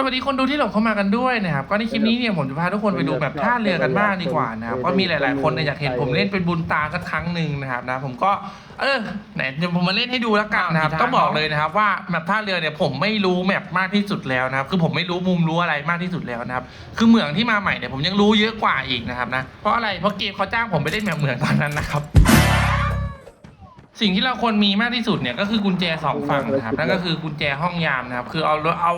สวัสดีคนดูที่หลงเข้ามากันด้วยนะครับ ก็ในคลิปนี้เนี่ยผมจะพาทุกคนไปดูแบบท่าเรือกันบ้างดีกว่านะครับก็มีหลาย ๆ คนเนี่ยอยากเห็นผมเล่นเป็นบุญตาสักครั้งหนึ่งนะครับนะผมก็เออไหนเดี๋ยวผมมาเล่นให้ดูแล้วกันนะครับต้องบอกเลยนะครับว่าแมปท่าเรือเนี่ยผมไม่รู้แมปมากที่สุดแล้วนะครับคือผมไม่รู้มุมรู้อะไรมากที่สุดแล้วนะครับคือเหมืองที่มาใหม่เนี่ยผมยังรู้เยอะกว่าอีกนะครับนะเพราะอะไรเพราะเกมเขาจ้างผมไปเล่นแมปเหมืองตอนนั้นนะครับ สิ่งที่เราควรมีมากที่สุดเนี่ยก็คือกุญแจสองฝั่งนะครับนั่นก็คือกุญแจห้องยามนะครับ คือเอาเอา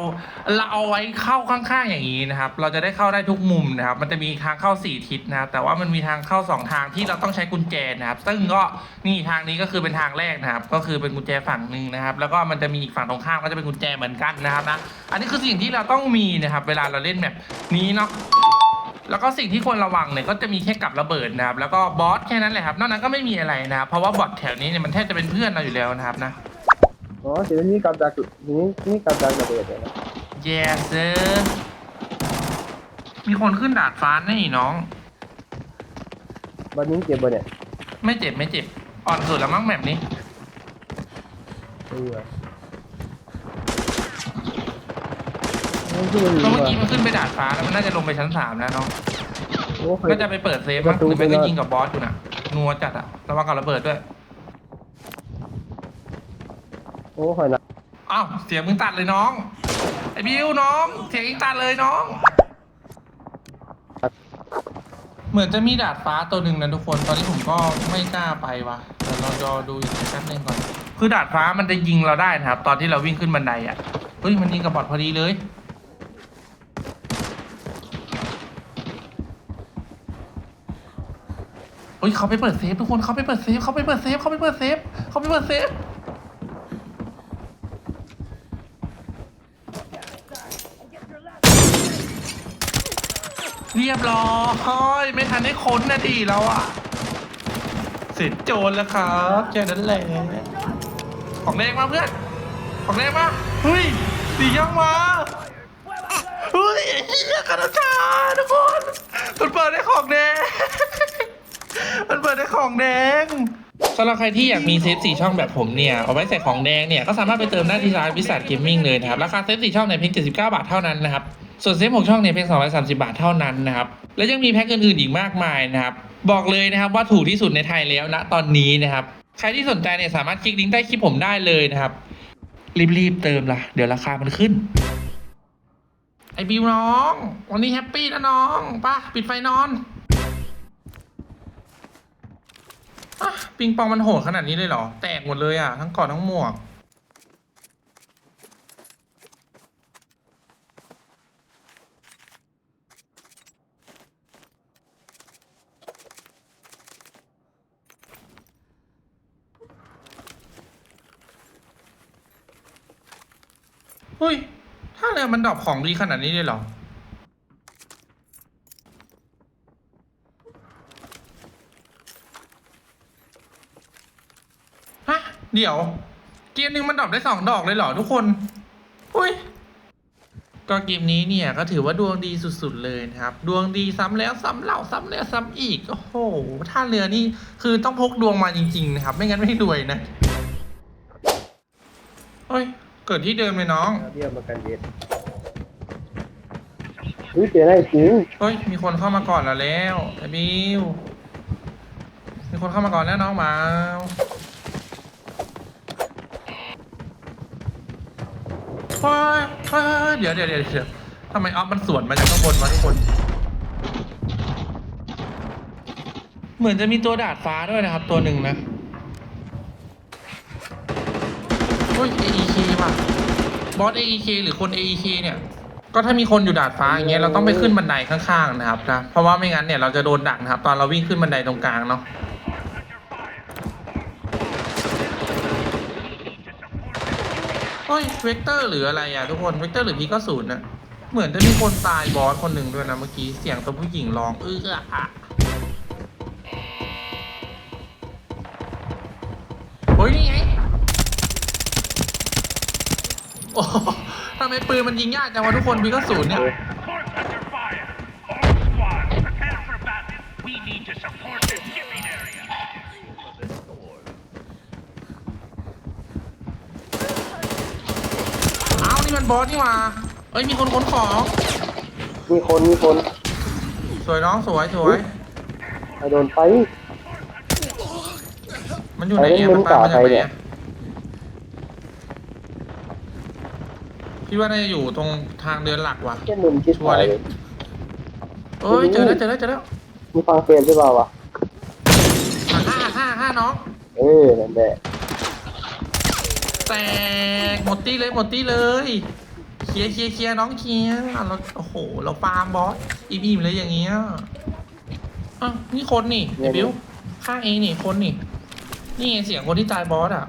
เราเอาไว้เข้าข้างๆอย่างนี้นะครับ เราจะได้เข้าได้ทุกมุมนะครับ มันจะมีทางเข้าสี่ทิศนะครับแต่ว่ามันมีทางเข้าสองทางที่เราต้องใช้กุญแจนะครับ ซึ่งก็นี่ทางนี้ก็คือเป็นทางแรกนะครับ ก็คือเป็นกุญแจฝั่งหนึ่งนะครับ แล้วก็มันจะมีอีกฝั่งตรงข้ามก็จะเป็นกุญแจเหมือนกันนะครับนะอันนี้คือสิ่งที่เราต้องมีนะครับ เวลาเราเล่นแบบนี้เนาะ แล้วก็สิ่งที่ควรระวังเนี่ยก็จะมีแค่กับระเบิดนะครับ แล้วก็บอสแค่นั้นแหละครับ นอกนั้นก็ไม่มีอะไรนะครับ เพราะว่าบอทแถวนี้เนี่ยมันแทบจะเป็นเพื่อนเราอยู่แล้วนะครับนะ อ๋อเดี๋ยวนี้กับดักนี่นี่กับดักระเบิดเลยนะ yes sir มีคนขึ้นดาดฟ้านี่น้อง วันนี้เก็บบ่เนี่ยไม่เจ็บไม่เจ็บ อ่อนสุดแล้วมั้งแบบนี้ เออ นี่คือมันเพราะเมื่อกี้ว่ะมันขึ้นไปดาดฟ้าแล้วมันน่าจะลงไปชั้นสามแล้วน้องโอ้เคยน่าจะไปเปิดเซฟมั้งหรือไม่ก็ยิงกับบอสอยู่น่ะนัวจัดอะระวังกับระเบิดด้วยโอ้คอยนะอ้าวเสียงมึงตัดเลยน้องไอ้บิวน้องเสียงเองตัดเลยน้อง เหมือนจะมีดาดฟ้าตัวหนึ่งนะทุกคนตอนนี้ผมก็ไม่กล้าไปว่ะเดี๋ยวเรารอดูอีกแป๊บนึงก่อนคือดาดฟ้ามันจะยิงเราได้นะครับ ตอนที่เราวิ่งขึ้นบันไดอะเฮ้ยมันยิงกับบอทพอดีเลย เฮ้ยเขาไปเปิดเซฟทุกคนเขาไปเปิดเซฟเขาไปเปิดเซฟเขาไปเปิดเซฟเขาไปเปิดเซฟเรียบร้อยไม่ทันได้ค้นนะดีแล้วอะ เสร็จโจรแล้วครับแค่นั้นแหละของแดงมาเพื่อน ของแดงมาเฮ้ยสีย่องมาเฮ้ยเฮียคาราชาทุกคนมันเปิดได้ของแดง มันเปิดได้ของแดงสำหรับใครที่อยากมีเซฟสี่ช่องแบบผมเนี่ย เอาไว้ใส่ของแดงเนี่ย ก็สามารถไปเติมได้ที่ร้านวิสัทเกมมิ่งเลยนะครับ ราคาเซฟสี่ช่องเนี่ยเพียง79 บาทเท่านั้นนะครับ ส่วนเซฟหกช่องเนี่ยเพียง230 บาทเท่านั้นนะครับ และยังมีแพ็กอื่นๆอีกมากมายนะครับ บอกเลยนะครับว่าถูกที่สุดในไทยแล้วนะตอนนี้นะครับ ใครที่สนใจเนี่ยสามารถคลิกลิงก์ใต้คลิปผมได้เลยนะครับ รีบๆเติมละเดี๋ยวราคามันขึ้น ไอบิวน้อง วันนี้แฮปปี้นะน้องป่ะปิดไฟนอน อะปิงปองมันโหดขนาดนี้เลยเหรอ แตกหมดเลยอะ ทั้งกอนทั้งหมวก เฮ้ย ถ้าเรือมันดรอปของดีขนาดนี้เลยเหรอ ฮะ เดี๋ยว เกมหนึ่งมันดรอปได้สองดอกเลยเหรอทุกคนอุ้ยก็เกมนี้เนี่ยก็ถือว่าดวงดีสุดๆเลยนะครับ ดวงดีซ้ำแล้วซ้ำเล่าซ้ำแล้วซ้ำอีกโอ้โหท่าเรือนี่คือต้องพกดวงมาจริง ๆ นะครับ ไม่งั้นไม่รวยนะเฮ้ยเกิดที่เดิมเลยน้องเรียกมากันเย็นอุ้ยเจอได้จริงเฮ้ยมีคนเข้ามาก่อนเราแล้วไอ้บิวมีคนเข้ามาก่อนแล้วน้องหมา เฮ้ยเฮ้ยเดี๋ยวเดี๋ยวเดี๋ยวเดี๋ยวทำไมออฟมันสวนมาจากข้างบนวะทุกคน เหมือนจะมีตัวดาดฟ้าด้วยนะครับ ตัวหนึ่งนะเฮ้ย AEK ว่ะบอส AEK หรือคน AEK เนี่ย ก็ถ้ามีคนอยู่ดาดฟ้าอย่างเงี้ยเราต้องไปขึ้นบันไดข้างๆนะครับนะเพราะว่าไม่งั้นเนี่ยเราจะโดนดักนะครับ ตอนเราวิ่งขึ้นบันไดตรงกลางเนาะ เฮ้ยเวกเตอร์หรืออะไรอะทุกคนเวกเตอร์หรือพีก็ศูนย์นะเหมือนจะมีคนตายบอสคนหนึ่งด้วยนะเมื่อกี้เสียงตัวผู้หญิงร้องเอออะเฮ้ยนี่ไงโอ้ทำไมปืนมันยิงยากจังวะทุกคนพีก็ศูนย์เนี่ย Support under fire! All squad, prepare for battle. We need to support the shipping area. อ้าวนี่มัน บอสนี่หว่าเอ้ยมีคนขนของ มีคนมีคนสวยน้องสวยสวย ไปโดนไป มันอยู่ไหนไปเล่เนี่ยนมันตามมาจากเล่นไหนกาไทยเนี่อะยพี่ว่าน่าจะอยู่ตรงทางเดินหลักว่ะ แค่มุมคิดชัวร์ไปเลย เอ้ยเจอแล้วเจอแล้วเจอแล้วมีฟังเฟรมใช่เปล่าวะหักห้าหักห้าหักห้าน้อง เออนั่นแหละแตกหมดตี้เลยหมดตี้เลย เคลียร์เคลียร์เคลียร์น้องเคลียร์เราโอ้โห เราฟาร์มบอสอิ่มๆเลยอย่างเงี้ยอ้าวนี่คนนี่ไอ้บิวข้างเองนี่คนนี่ นี่ไงเสียงคนที่ตายบอสอะ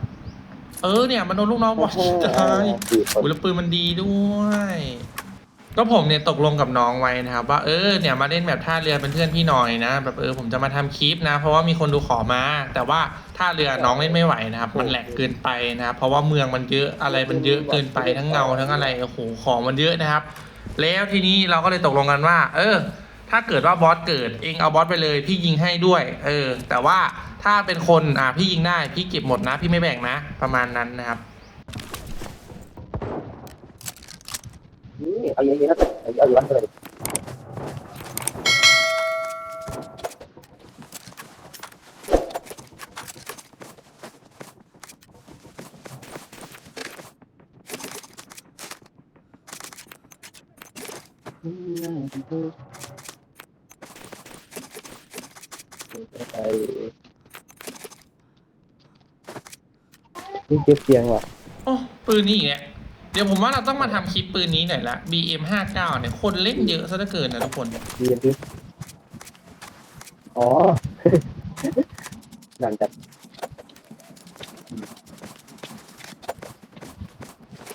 เออเนี่ย มันโดนลูกน้องบอสตายสี่คนอุยแล้วปืนมันดีด้วย ก็ผมเนี่ยตกลงกับน้องไว้นะครับ ว่าเออเนี่ยมาเล่นแบบท่าเรือเป็นเพื่อนพี่หน่อยนะ แบบเออผมจะมาทำคลิปนะ เพราะว่ามีคนดูขอมา แต่ว่าท่าเรือน้องเล่นไม่ไหวนะครับ มันแหลกเกินไปนะครับเพราะว่าเมืองมันเยอะอะไรมันเยอะเกินไปทั้งเงาทั้งอะไรโอ้โหของมันเยอะนะครับ แล้วทีนี้เราก็เลยตกลงกันว่า เออ ถ้าเกิดว่าบอสเกิดเองเอาบอสไปเลย พี่ยิงให้ด้วย เออ แต่ว่าถ้าเป็นคนอะพี่ยิงได้พี่เก็บหมดนะ พี่ไม่แบ่งนะ ประมาณนั้นนะครับ นี่เอาอย่างนี้นะเอาอยู่ร้านเลยไปนี่เก็บเสียงว่ะ โอ้ปืนนี้อีกเนี่ย เดี๋ยวผมว่าเราต้องมาทำคลิปปืนนี้หน่อยละ BM 5 9เนี่ยคนเล่นเยอะซะเหลือเกินนะทุกคน ดีกันดิอ๋อ หลังจาก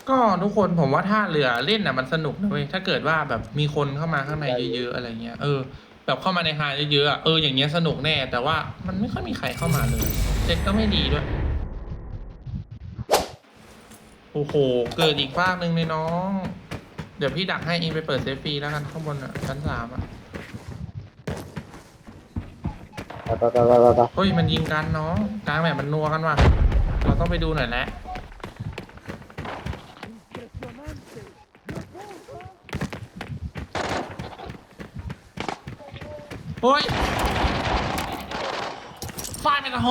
ก็ทุกคนผมว่าท่าเรือเล่นน่ะมันสนุกนะเว้ยถ้าเกิดว่าแบบมีคนเข้ามาข้างในเยอะๆอะไรเงี้ยเออแบบเข้ามาในไฮเยอะๆอะเอออย่างเงี้ยสนุกแน่ แต่ว่ามันไม่ค่อยมีใครเข้ามาเลยเด็กก็ไม่ดีด้วย โอ้โห เกิดอีกฟากหนึ่งเลยน้อง เดี๋ยวพี่ดักให้เองไปเปิดเซฟฟรีแล้วกันข้างบนอะชั้นสามอะตาตาตาตาตาเฮ้ยมันยิงกันน้องกลางแบบมันนัวกันว่ะเราต้องไปดูหน่อยแหละเฮ้ยฟาดไปกระโห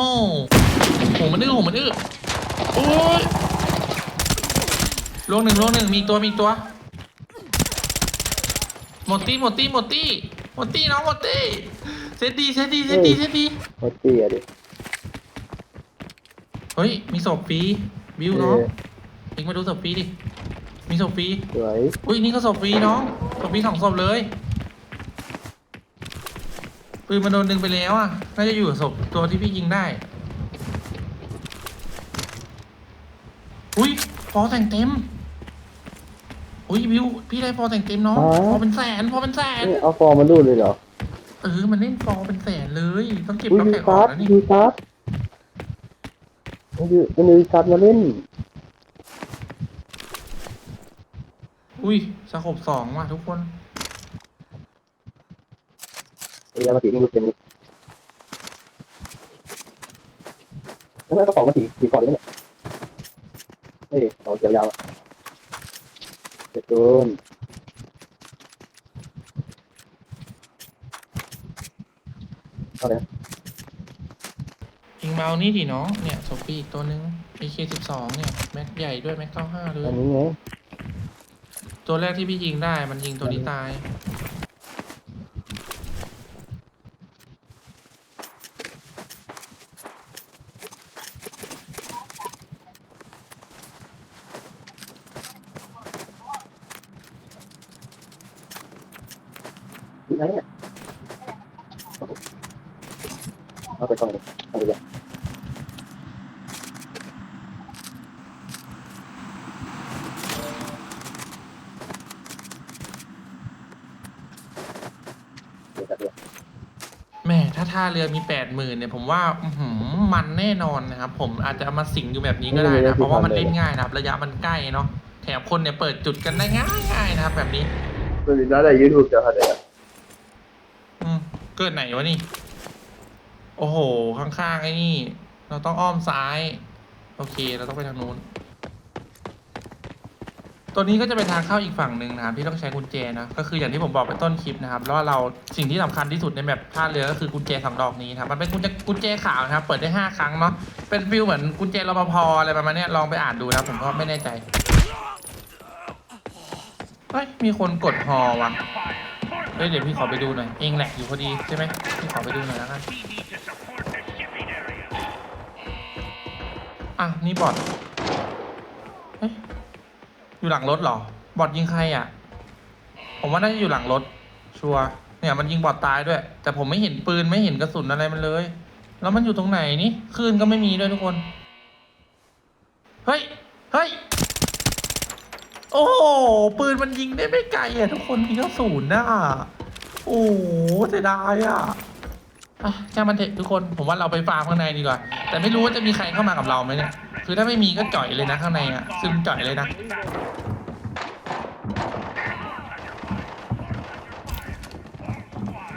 โหมันดื้อโหมันดื้อโอ้ย ลวงหนึ่งลวงหนึ่งมีตัวมีตัว หมดตี้หมดตี้หมดตี้หมดตี้น้องหมดตี้เซตดีเซตดีเซตดีเซตดีโคตรเตี้ยดิเฮ้ยมีศพฟรีบิวน้องเออเองมาดูศพฟรีดิมีศพฟรีสวยอุ้ยนี่ก็ศพฟรีน้องศพฟรีสองศพเลยปืนมันโดนดึงไปแล้วอะน่าจะอยู่กับศพตัวที่พี่ยิงได้อุ้ยพอแต่งเต็ม อุ้ยบิวพี่ได้พอแต่งเต็มน้องพอเป็นแสนพอเป็นแสน นี่เอาฟอร์มาดูเลยเหรอเออมันเล่นฟอเป็นแสนเลย ต้องเก็บอุ้ยล็อกมีแขกอซัอกบแล้วนี่มีซับมันอยู่มันมีซับมาเล่นอุ้ยสะขบสองว่ะทุกคนไอ้ยามาสีนี่ดูเป็นแล้วแม่ก็ของมาสีสีก่อนเลยเนี่ยเฮ้ยเอาเกี่ยวยาวอะ เจ็ดโดนเอาเลยนะอิงเมานี่ดิน้องเนี่ยศพฟรีอีกตัวนึง AK12 เนี่ยแม็กใหญ่ด้วยแม็ก95เลอัยนนี้ไงตัวแรกที่พี่ยิงได้มันยิงตัวนี้ตาย นี่ไงเนี่ย เอาไปก่อนเลยเอาไปเลยเดี๋ยวจะเดี๋ยวแหม่ถ้าท่าเรือมีแปดหมื่นเนี่ยผมว่าอื้อหือมันแน่นอนนะครับ ผมอาจจะเอามาสิงอยู่แบบนี้ก็ได้นะเพราะว่ามันเล่นง่ายนะครับ ระยะมันใกล้เนาะแถมคนเนี่ยเปิดจุดกันได้ง่ายง่ายๆนะครับ แบบนี้มันมีหน้าในยูทูบจะทำอะไรอะ อืมเกิดไหนวะนี่ โอ้โห ข้างๆไอ้นี่ เราต้องอ้อมซ้าย โอเค เราต้องไปทางนู้น ตัวนี้ก็จะเป็นทางเข้าอีกฝั่งหนึ่งนะครับที่ต้องใช้กุญแจนะ ก็คืออย่างที่ผมบอกไปต้นคลิปนะครับ แล้วเราสิ่งที่สำคัญที่สุดในแบบท่าเรือก็คือกุญแจสองดอกนี้นะครับ มันเป็นกุญแจกุญแจขาวนะครับ เปิดได้ห้าครั้งเนาะ เป็นฟิลเหมือนกุญแจรปภอะไรประมาณนี้ลองไปอ่านดูนะผมก็ไม่แน่ใจ เฮ้ย มีคนกดฮอว่ะเฮ้ยเดี๋ยวพี่ขอไปดูหน่อย เองแหลกอยู่พอดีใช่ไหมพี่ขอไปดูหน่อยแล้วกัน อะ นี่บอทเอ๊ะอยู่หลังรถเหรอ บอทยิงใครอะ ผมว่าน่าจะอยู่หลังรถ ชัวร์ เนี่ยมันยิงบอทตายด้วย แต่ผมไม่เห็นปืนไม่เห็นกระสุนอะไรมันเลย แล้วมันอยู่ตรงไหนนี่คลื่นก็ไม่มีด้วยทุกคน เฮ้ย เฮ้ย โอ้ปืนมันยิงได้ไม่ไกลอะทุกคนมีกระสุนน่ะโอ้เสียดายอะ อะช่างมันเถอะทุกคน ผมว่าเราไปฟาร์มข้างในดีกว่า แต่ไม่รู้ว่าจะมีใครเข้ามากับเราไหมเนี่ย คือถ้าไม่มีก็จ่อยเลยนะข้างในอะ ซึมจ่อยเลยนะ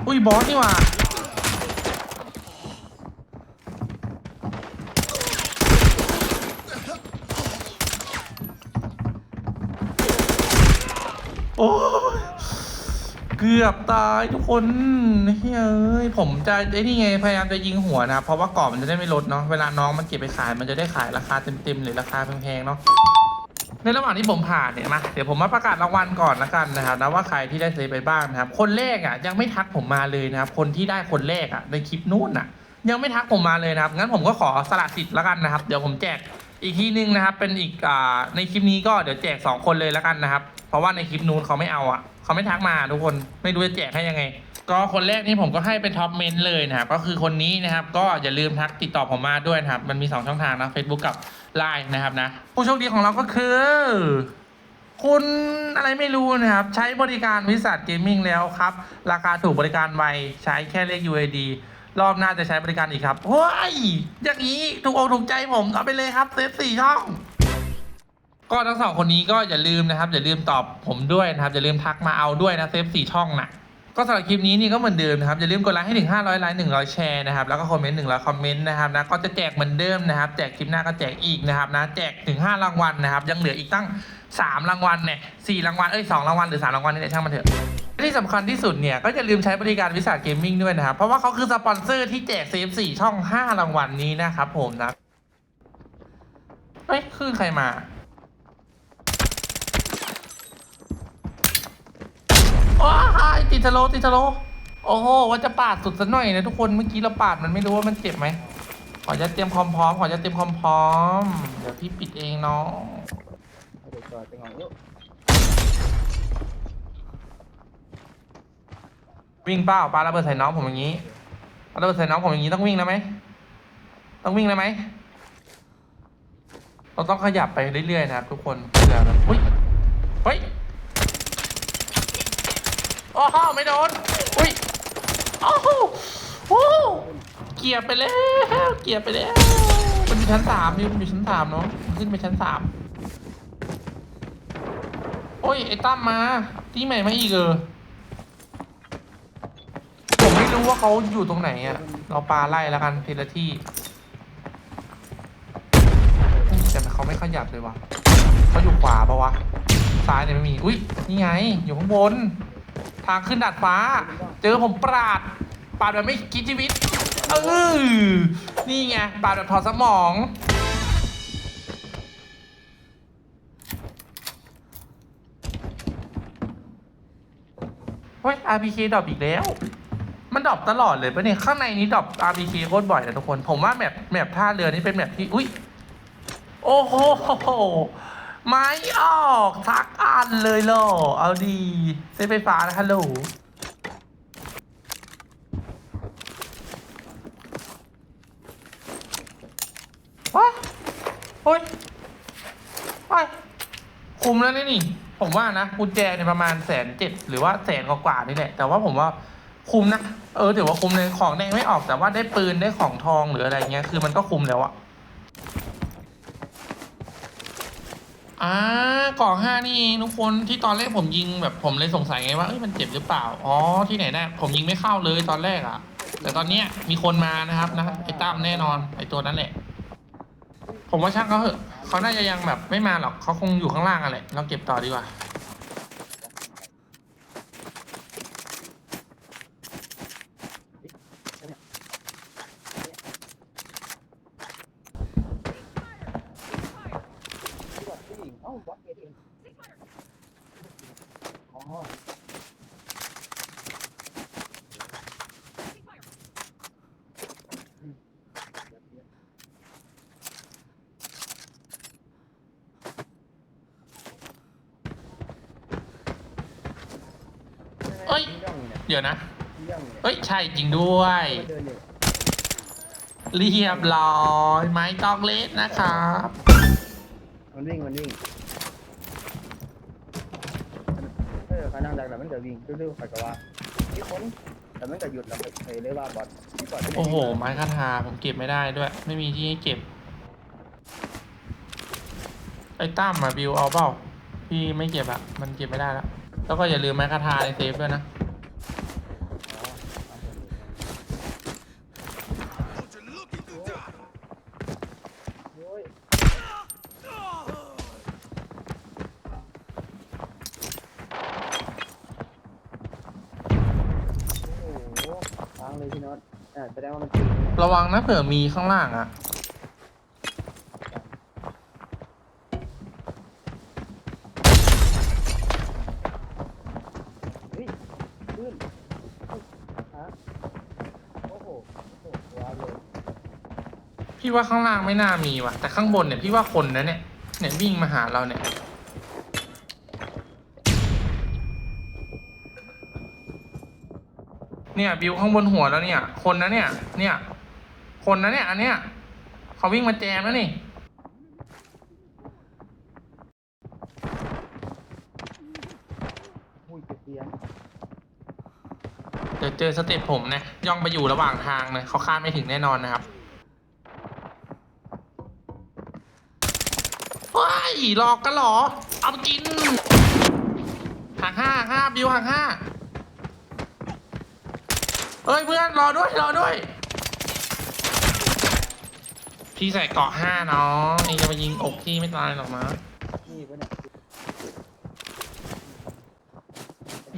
อุ้ยบอสนี่หว่าโอ้ เกือบตายทุกคนเฮ้ยผมจะไอ้นี่ไงพยายามจะยิงหัวนะเพราะว่ากรอบมันจะได้ไม่ลดเนาะเวลาน้องมันเก็บไปขายมันจะได้ขายราคาเต็มๆหรือราคาแพงๆเนาะในระหว่างที่ผมผ่านเนี่ยมาเดี๋ยวผมมาประกาศรางวัลก่อนละกันนะครับนะว่าใครที่ได้เซฟไปบ้างนะครับ คนแรกอะยังไม่ทักผมมาเลยนะครับ คนที่ได้คนแรกอะในคลิปนู้นอะ ยังไม่ทักผมมาเลยนะครับงั้นผมก็ขอสละสิทธิ์ละกันนะครับ เดี๋ยวผมแจกอีกทีนึงนะครับ เป็นอีกอ่าในคลิปนี้ก็เดี๋ยวแจกสองคนเลยละกันนะครับ เพราะว่าในคลิปนู้นเขาไม่เอาอะ เขาไม่ทักมาทุกคนไม่รู้จะแจกให้ยังไง ก็คนแรกนี่ผมก็ให้เป็นท็อปเมนเลยนะครับ ก็คือคนนี้นะครับ ก็อย่าลืมทักติดต่อผมมาด้วยนะครับ มันมีสองช่องทางนะ Facebook กับ Line นะครับนะ ผู้โชคดีของเราก็คือ คุณอะไรไม่รู้นะครับ ใช้บริการวิสัทเกมมิ่งแล้วครับ ราคาถูกบริการไวใช้แค่เลข UAD รอบหน้าจะใช้บริการอีกครับเฮ้ยอย่างนี้ถูกอกถูกใจผมเอาไปเลยครับเซฟสี่ช่อง ก็ทั้งสองคนนี้ก็อย่าลืมนะครับอย่าลืมตอบผมด้วยนะครับอย่าลืมทักมาเอาด้วยนะเซฟสี่ช่องนะก็สำหรับคลิปนี้นี่ก็เหมือนเดิมนะครับอย่าลืมกดไลค์ให้ถึง500ไลค์100แชร์นะครับแล้วก็คอมเมนต์100คอมเมนต์นะครับนะก็จะแจกเหมือนเดิมนะครับแจกคลิปหน้าก็แจกอีกนะครับนะแจกถึง 5 รางวัลนะครับยังเหลืออีกตั้ง 3 รางวัลเนี่ยสี่รางวัลเอ้ยสองรางวัลหรือ 3 รางวัลนี่แหละช่างมันเถอะที่สำคัญที่สุดเนี่ยก็อย่าลืมใช้บริการวิสาหเกมมิ่งด้วยนะครับเพราะว่าเขาคือสปอนเซอร์ที่แจกเซฟสี่ช่อง 5 รางวัลนี้นะครับผมนะเฮ้ยคลื่นใครมา ว้าย ติดสโลติดสโลโอ้โหว่าจะปาดสุดซะหน่อยนะทุกคนเมื่อกี้เราปาดมันไม่รู้ว่ามันเจ็บไหมขอจะเตรียมความพร้อมขอจะเตรียมความพร้อมเดี๋ยวพี่ปิดเองเนาะเดี๋ยวก่อนไปงอนลูกวิ่งเป้าปาระเบิดใส่น้องผมอย่างนี้ปาระเบิดใส่น้องผมอย่างนี้ต้องวิ่งนะไหมต้องวิ่งนะไหมเราต้องขยับไปเรื่อยๆนะครับทุกคนเพื่ออุ้ยเฮ้ยโอ้โหไม่โดน อุ้ยโอ้โหโอ้โหเกียบไปแล้ว เกียบไปแล้ว มันอยู่ชั้นสามนี่มันอยู่ชั้นสามเนาะมันขึ้นไปชั้นสามโอ้ย ไอ้ตั้มมา ที่ใหม่มาอีกเออผมไม่รู้ว่าเขาอยู่ตรงไหนอะเราปาไล่แล้วกันทีละที่แต่เขาไม่ขยับเลยวะเขาอยู่ขวาปะวะ ซ้ายเนี่ยไม่มี อุ้ยนี่ไง อยู่ข้างบน ทางขึ้นดาดฟ้า เจอผมปราดปาดแบบไม่คิดชีวิต เออนี่ไงปาดแบบถอดสมอง เฮ้ย RPK ดรอปอีกแล้ว มันดรอปตลอดเลยปะเนี่ย ข้างในนี้ดรอป RPK โคตรบ่อยนะทุกคน ผมว่าแมปแมปท่าเรือนี่เป็นแมปที่ อุ้ย โอ้โห ไม่ออกทักอันเลยเหรอ เอาดีเส้นไฟฟ้านะฮัลโหลว้าโอ้ยไปคุมแล้วนี่นี่ ผมว่านะกุญแจเนี่ยประมาณแสนเจ็ดหรือว่าแสนกว่าๆนี่แหละ แต่ว่าผมว่าคุ้มนะ เออถือว่าคุ้มเลยของแดงไม่ออกแต่ว่าได้ปืนได้ของทองหรืออะไรเงี้ยคือมันก็คุ้มแล้วอะ อ่าก่องห้านี่เองทุกคนที่ตอนแรกผมยิงแบบผมเลยสงสัยไงว่าเอ้ยมันเจ็บหรือเปล่า อ๋อที่ไหนได้ผมยิงไม่เข้าเลยตอนแรกอะแต่ตอนเนี้ยมีคนมานะครับนะไอ้ตั้มแน่นอนไอ้ตัวนั้นแหละ ผมว่าช่างเขาเหอะเขาน่าจะยังแบบไม่มาหรอกเขาคงอยู่ข้างล่างอะแหละเราเก็บต่อดีกว่า เอ้าวัดเอทีเอ็มอ๋อ เอ้ย ย่องเนี่ย เดี๋ยวนะ ย่องเนี่ย เอ้ย ใช่จริงด้วย เดินเนี่ยเรียบร้อยไม้ตอกเลสนะครับมันวิ่งมันวิ่งเออขานั่งดักแล้วมันจะวิ่งดื้อๆไปกับว่าที่คนแต่มันก็หยุดแล้วไปเลยว่าบอลที่บอลที่ไหนโอ้โห ไม้คาทาผมเก็บไม่ได้ด้วย ไม่มีที่ให้เก็บ ไอ้ตั้มอะบิวเอาเปล่าพี่ไม่เก็บอะมันเก็บไม่ได้แล้วแล้วก็อย่าลืมไม้คาทาในเซฟด้วยนะ โอ้ยโอ้โหค้างเลยพี่น็อตอ่าแสดงว่ามันจริง ระวัง นะเผื่อมีข้างล่างอะเฮ้ยขึ้นฮะโอ้โหโอ้โหว้าวเลยพี่ว่าข้างล่างไม่น่ามีว่ะ แต่ข้างบนเนี่ยพี่ว่าคนนะเนี่ยเนี่ยวิ่งมาหาเราเนี่ยเนี่ยบิวข้างบนหัวแล้วเนี่ย คนนะเนี่ย เนี่ย คนนะเนี่ย อันเนี้ยเขาวิ่งมาแจมแล้วนี่อุ้ยเจ็บเสียงเดี๋ยวเจอสเต็ปผมนะย่องไปอยู่ระหว่างทางนะเขาคาดไม่ถึงแน่นอนนะครับว้ายหลอกกันเหรอ เอาไปกินห่างห้าห้าบิวห่างห้าเอ้ยเพื่อนรอด้วยรอด้วย พี่ใส่เกาะห้าน้องนี่จะมายิงอกพี่ไม่ตายหรอกมะนี่ปะเนี่ย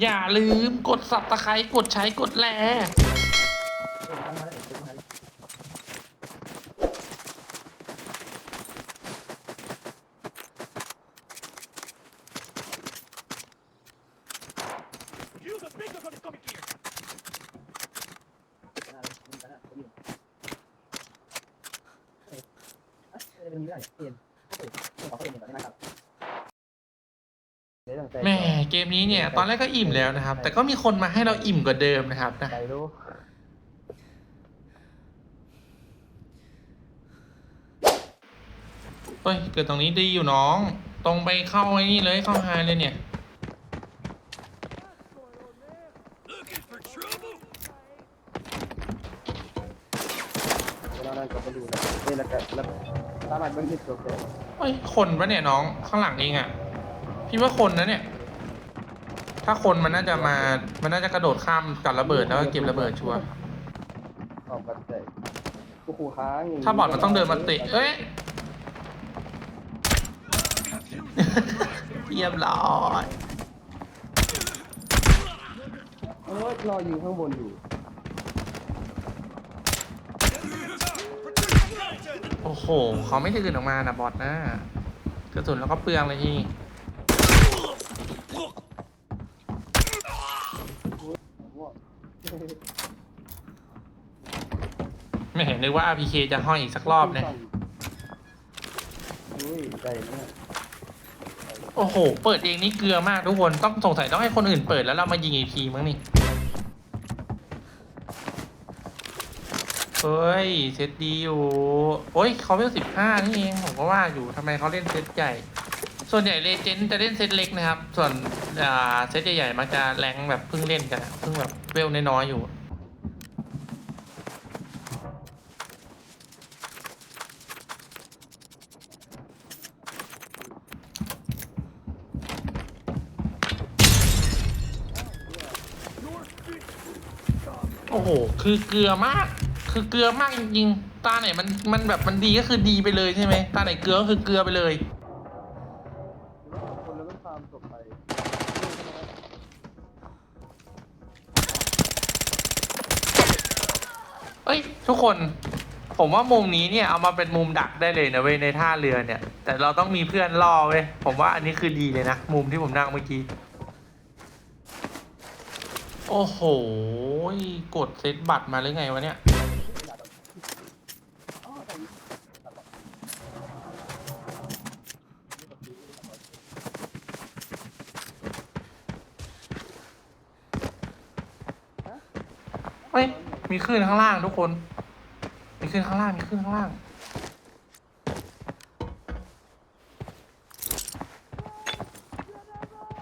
อย่าลืมกดสับตะไคร้กดใช้กดแล เอ้ยทำมาแล้วเดี๋ยวทำมาแล้ว You the big one is coming here. น่ารักมันก็น่าจะดีเอ้ยอะ เป็นมีได้เอ้โหขอเขาเป็นอย่างไรนะครับแหม่เกมนี้เนี่ย ตอนแรกก็อิ่มแล้วนะครับ แต่ก็มีคนมาให้เราอิ่มกว่าเดิมนะครับนะเฮ้ย เกิดตรงนี้ดีอยู่น้อง ตรงไปเข้าไอ้นี่เลยเข้าไฮเลยเนี่ย Looking for trouble? เวลาเรากลับไปดูนะนี่แล้วก็แล้วสา มารถบันทึกตัวเองเฮ้ยคนปะเนี่ยน้องข้างหลังเองอะ่ะพี่ว่าคนนะเนี่ย ถ้าคนมันน่าจะมา มันน่าจะกระโดดข้ามกับระเบิดแล้วก็เก็บระเบิดชัวร์ออกปัจจัยกูขู่ค้างย่งถ้าบอดมันต้องเดินมาเตะเอ้ยเรียบร้อย เออรออยู่ข้างบนอยู่ อ้โห เขาไม่ตื่นออกมานะบอทนะกระสุนแล้วก็เปลืองเลยที่ไม่เห็นนึกว่า RPK จะห้อยอีกสักรอบเนี่ย อุ้ยใจมากโอ้โห เปิดเองนี่เกลือมากทุกคน ต้องสงสัยต้องให้คนอื่นเปิดแล้วเรามายิงอีกทีมั้งนี่ เฮ้ย เซตดีอยู่ โอ้ยเขาเป็นสิบห้านี่เอง ผมก็ว่าอยู่ทำไมเขาเล่นเซตใหญ่ ส่วนใหญ่เลเจนด์จะเล่นเซตเล็กนะครับ ส่วนอ่าเซตใหญ่ๆมักจะแรงแบบเพิ่งเล่นกันเพิ่งแบบเวลน้อยๆอยู่โอ้โห คือเกลือมาก คือเกลือมากจริงๆตาไหนมันมันแบบมันดีก็คือดีไปเลยใช่ไหมตาไหนเกลือก็คือเกลือไปเลย คนแล้วก็ตามจบไปเอ้ย ทุกคน ผมว่ามุมนี้เนี่ยเอามาเป็นมุมดักได้เลยนะเว้ยในท่าเรือเนี่ย แต่เราต้องมีเพื่อนล่อเว้ยผมว่าอันนี้คือดีเลยนะ มุมที่ผมนั่งเมื่อกี้ โอ้โห กดเซตบัตรมาหรือไงวะเนี่ย เฮ้ย มีคลื่นข้างล่างทุกคน มีคลื่นข้างล่าง มีคลื่นข้างล่าง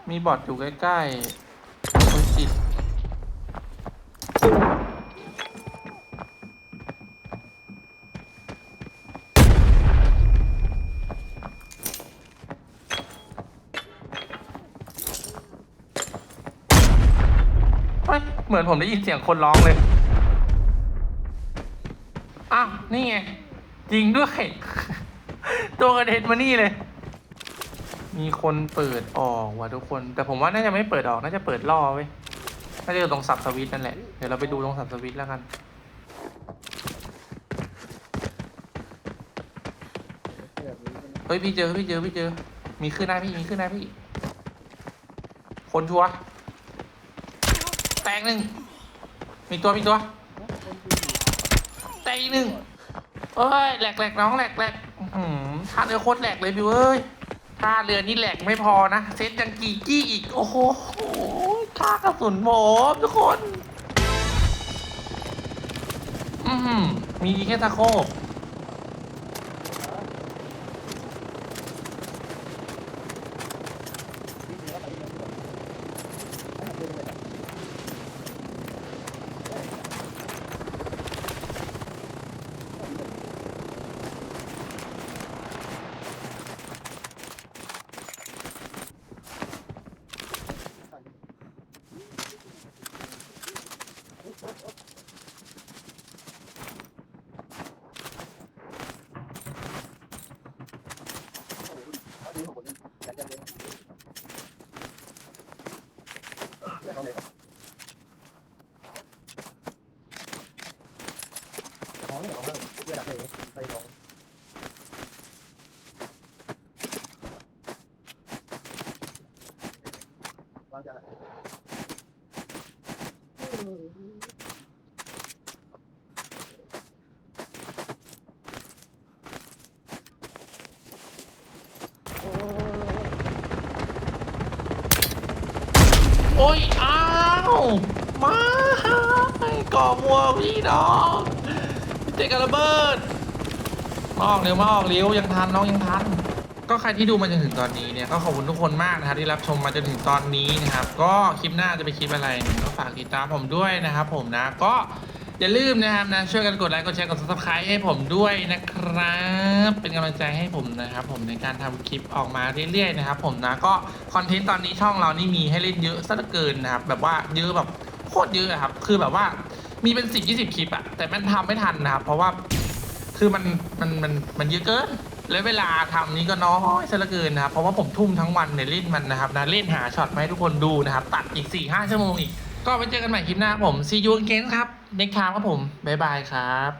มีบอทอยู่ใกล้ๆคนติดเฮ้ยเหมือนผมได้ยินเสียงคนร้องเลย นี่ไง จริงด้วย ตัวกระเด็นมานี่เลย มีคนเปิดออกว่ะทุกคน แต่ผมว่าน่าจะไม่เปิดออก น่าจะเปิดล่อไว้ยน่าจะอยู่ตรงสับสวิตช์นั่นแหละ เดี๋ยวเราไปดูตรงสับสวิตช์แล้วกัน เฮ้ยพี่เจอพี่เจอพี่เจอ มีขึ้นหน้าพี่มีขึ้นหน้าพี่ คนชัวร์แตกหนึ่งมีตัวมีตัว แตกอีกหนึ่ง เอ้ยแหลกแหลกน้องแหลกแหลกอื้อหือท่าเรือโคตรแหลกเลยพี่เอ้ยท่าเรือนี่แหลกไม่พอนะเซตยังกีกี้อีก โอ้โหค่ากระสุนผมทุกคน อือหือมีดีแค่ตะโค บโอ้ย อ้าว มาก่อมัวพี่น้องเจอกันระเบิดมาออกเร็วมาออกเร็วยังทันน้องยังทัน ก็ใครที่ดูมาจนถึงตอนนี้เนี่ยก็ขอบคุณทุกคนมากนะครับที่รับชมมาจนถึงตอนนี้นะครับ ก็คลิปหน้าจะไปนคลิปอะไรเนี่ยก็ฝากติดตามผมด้วยนะครับ ผมนะก็อย่าลืมนะครับนะช่วยกันกดไลค์กดแชร์กด subscribe ให้ผมด้วยนะครับ เป็นกำลังใจให้ผมนะครับ ผมในการทำคลิปออกมาเรื่อยๆนะครับ ผมนะก็คอนเทนต์ตอนนี้ช่องเรานี่มีให้เล่นเยอะซะเหลือเกินนะครับ แบบว่าเยอะแบบโคตรเยอะอะครับ คือแบบว่ามีเป็นสิบยี่สิบคลิปอะแต่มันทำไม่ทันนะครับ เพราะว่าคือมันมันมันมันเยอะเกิน แล้วเวลาทำนี้ก็น้อยซะเหลือเกินนะครับ เพราะว่าผมทุ่มทั้งวันในเล่นมันนะครับนะเล่นหาช็อตมาให้ทุกคนดูนะครับ ตัดอีก4ี่ห้าชั่วโมงอีก ก็ไปเจอกันใหม่คลิปหน้าผม see you again ครับเน็กทามครับผมบ๊ายบายครับ